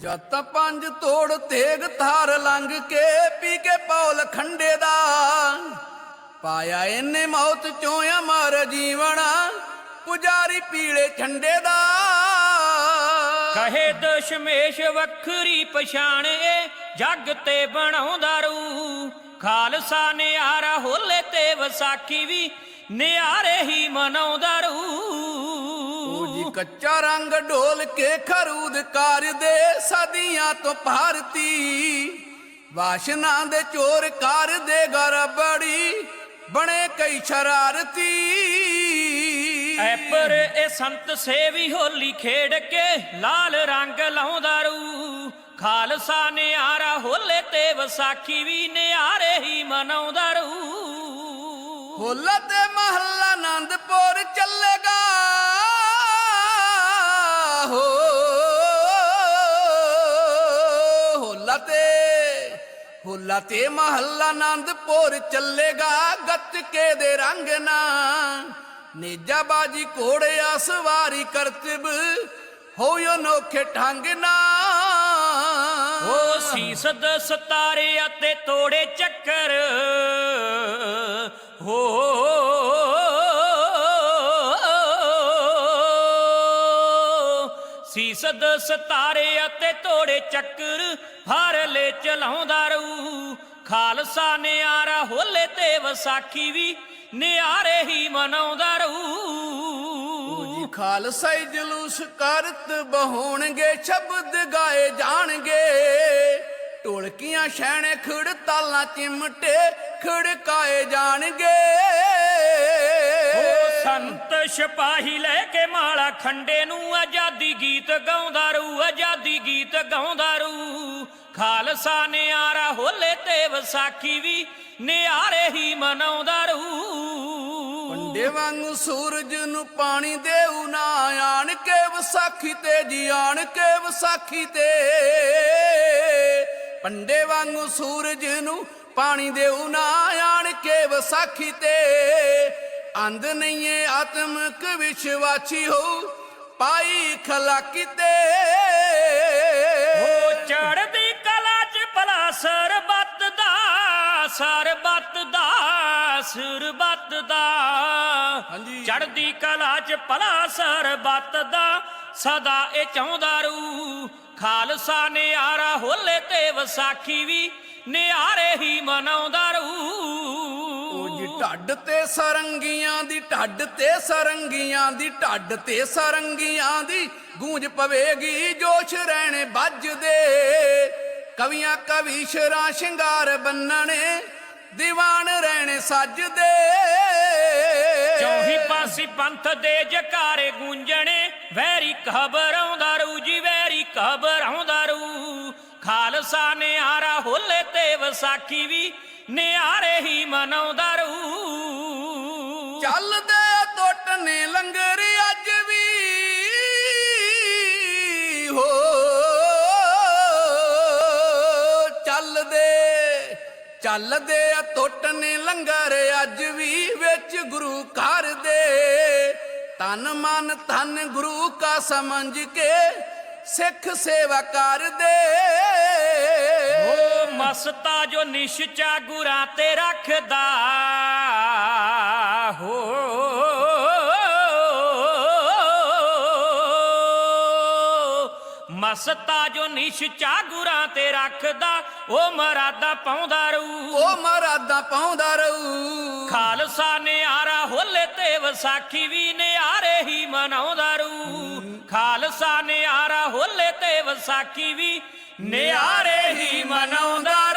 ਜੱਤ ਪੰਜ ਤੋੜ ਤੇਗ ਧਾਰ ਲੰਘ ਕੇ ਪੀ ਕੇ ਪੌਲ ਖੰਡੇ ਦਾ। ਪਾਇਆ ਇਹਨੇ ਮੌਤ ਚੋਂ ਅਮਰ ਜੀਵਨ, ਪੁਜਾਰੀ ਪੀਲੇ ਝੰਡੇ ਦਾ। ਕਹੇ ਦਸ਼ਮੇਸ਼ ਵੱਖਰੀ ਪਛਾਣ ਏ, ਜੱਗ ਤੇ ਬਣਾਉਂਦਾ ਰੂ ਖਾਲਸਾ ਨਿਆਰਾ ਹੋਲੇ ਤੇ ਵਿਸਾਖੀ ਵੀ, ਨਿਆਰੇ ਹੀ ਮਨਾਉਂਦਾ ਰੂ ਕੱਚਾ ਰੰਗ ਢੋਲ ਕੇ ਖਰੂਦ ਕਾਰ ਦੇ ਸਦੀਆਂ ਤੋਂ ਭਾਰਤੀ। ਵਾਸ਼ਨਾ ਦੇ ਚੋਰ ਕਾਰ ਦੇ ਗਰਬੜੀ ਬਣੇ ਕਈ ਸ਼ਰਾਰਤੀ। ਐਪਰ ਇਹ ਸੰਤ ਸੇਵੀ ਹੋਲੀ ਖੇਡ ਕੇ ਲਾਲ ਰੰਗ ਲਾਉਂਦਾ ਰੂ ਖਾਲਸਾ ਨਿਆਰਾ ਹੋਲੇ ਤੇ ਵਿਸਾਖੀ ਵੀ ਨਿਆਰੇ ਹੀ ਮਨਾਉਂਦਾ ਰੂ ਹੋਲਾ ਤੇ ਮਹੱਲਾ ਆਨੰਦਪੁਰ ਚੱਲੇਗਾ। ਹੋਲਾ ਤੇ ਮਹੱਲਾ ਆਨੰਦਪੁਰ ਚੱਲੇਗਾ ਗੱਤਕੇ ਦੇ ਰੰਗ ਨਾ ਨੇਜਾ ਬਾਜੀ ਘੋੜਿਆ ਸਵਾਰੀ ਕਰਤਬ, ਹੋਇਓ ਨੋਖੇ ਠੰਗ ਨਾ ਉਹ ਸੀਸ ਦ ਸਤਾਰੇ ਅਤੇ ਤੋੜੇ ਚੱਕਰ, ਹੋ ਸੀਸ ਸਤਾਰੇ ਅਤੇ ਤੋੜੇ ਚੱਕਰ ਫਰ ਲੈ ਚਲਾਉਂਦਾ ਰਹੂ। ਖਾਲਸਾ ਨਿਆਰਾ ਹੋਲੇ ਤੇ ਵਿਸਾਖੀ ਵੀ ਨਿਆਰੇ ਹੀ ਮਨਾਉਂਦਾ ਰਹੂ। ਖਾਲਸਾ ਈ ਜਲੂਸ ਕਰਤ ਬਹੋਣਗੇ, ਸ਼ਬਦ ਗਾਏ ਜਾਣਗੇ। ਢੋਲਕੀਆਂ, ਛੈਣੇ, ਖੜ, ਤਾਲਾਂ ਚਿਮਟੇ ਖੜਕਾਏ ਜਾਣਗੇ। ਸੰਤ ਸਿਪਾਹੀ ਲੈ ਕੇ ਮਾਲਾ ਖੰਡੇ ਨੂੰ ਆਜ਼ਾਦੀ ਗੀਤ ਗਾਉਂਦਾ ਰੂ ਆਜ਼ਾਦੀ ਗੀਤ ਗਾਉਂਦਾ ਰੂ ਖਾਲਸਾ ਨਿਆਰਾ ਹੋਲੇ ਤੇ ਵਿਸਾਖੀ ਵੀ ਨਿਆਰੇ ਹੀ ਮਨਾਉਂਦਾ ਰੂ ਪੰਡੇ ਵਾਂਗੂ ਸੂਰਜ ਨੂੰ ਪਾਣੀ ਦੇਉ ਨਾ, ਆਣ ਕੇ ਵਿਸਾਖੀ ਤੇ ਜੀ, ਆਣ ਕੇ ਵਿਸਾਖੀ ਤੇ। ਪੰਡੇ ਵਾਂਗੂ ਸੂਰਜ ਨੂੰ ਪਾਣੀ ਦੇਉ ਨਾ, ਆਣ ਕੇ ਵਿਸਾਖੀ ਤੇ। ਅੰਧ ਨਹੀਂ ਏ ਆਤਮਿਕ ਵਿਸ਼ਵਾਸੀ ਹੋ। ਪਾਈ ਖਲਾਕੀ ਤੇ। ਉਹ ਚੜਦੀ ਕਲਾ ਚ ਭਲਾ ਸਰਬੱਤ ਦਾ ਸਰਬੱਤ ਦਾ ਸਰਬੱਤ ਦਾ। ਚੜਦੀ ਕਲਾ ਚ ਭਲਾ ਸਰਬੱਤ ਦਾ ਸਦਾ ਇਹ ਚਾਹੁੰਦਾ ਰੂ ਖਾਲਸਾ ਨਿਆਰਾ ਹੋਲੇ ਤੇ ਵਿਸਾਖੀ ਵੀ ਨਿਆਰੇ ਹੀ ਮਨਾਉਂਦਾ ਉਹ ਜੀ ਢੱਡ ਤੇ ਸਰੰਗੀਆਂ ਦੀ, ਢੱਡ ਤੇ ਸਰੰਗੀਆਂ ਦੀ, ਢੱਡ ਤੇ ਸਰੰਗੀਆਂ ਦੀ ਗੂੰਜ ਪਵੇਗੀ ਜੋਸ਼ ਰਹਿਣੇ ਵੱਜਦੇ। ਕਵੀਆਂ ਕਵੀ ਸ਼ਰਾਂ ਸ਼ਿੰਗਾਰ ਬੰਨਣੇ, ਦੀਵਾਨ ਰਹਿਣੇ ਸੱਜਦੇ। ਚੌਹੀ ਪਾਸੀ ਪੰਥ ਦੇ ਜਕਾਰੇ ਗੂੰਜਣੇ, ਵੈਰੀ ਖਬਰ ਆਉਂਦਾ ਰੂ ਜੀ, ਵੈਰੀ ਖਬਰ ਆਉਂਦਾ ਰੂ ਖਾਲਸਾ ਨੇ ਆਰਾ ਹੋਲੇ ਤੇ ਵਿਸਾਖੀ ਵੀ ਨਿਆਰੇ ਹੀ ਮਨਾਉਂਦਾ ਰੂ। ਚੱਲਦੇ ਟੁੱਟ ਨੇ ਲੰਗਰ ਅੱਜ ਵੀ। ਹੋ, ਚੱਲਦੇ ਚੱਲਦੇ ਆ ਟੁੱਟ ਨੇ ਲੰਗਰ ਅੱਜ ਵੀ ਵਿੱਚ ਗੁਰੂ ਘਰ ਦੇ। ਤਨ ਮਨ ਧਨ ਗੁਰੂ ਕਾ ਸਮਝ ਕੇ ਸਿੱਖ ਸੇਵਾ ਕਰਦੇ। ਮਸਤਾ ਜੋ ਨਿਸ਼ਚਾ ਗੁਰਾਂ ਤੇ ਰੱਖਦਾ ਹੋ। ਮਸਤਾ ਜੋ ਨਿਸ਼ਚਾ ਗੁਰਾਂ ਤੇ ਰੱਖਦਾ ਉਹ ਮਰਾਦਾ ਪਾਉਂਦਾ ਰੂ ਉਹ ਮਰਾਦਾ ਪਾਉਂਦਾ ਰਹੂ। ਖਾਲਸਾ ਨਿਆਰਾ ਹੋਲੇ ਤੇ ਵਿਸਾਖੀ ਵੀ ਨਿਆਰੇ ਹੀ ਮਨਾਉਂਦਾ ਰੂ ਖਾਲਸਾ ਨਿਆਰਾ ਹੋਲੇ ਤੇ ਵਿਸਾਖੀ ਵੀ ਨਿਆਰੇ ਹੀ ਮਨਾਉਂਦਾ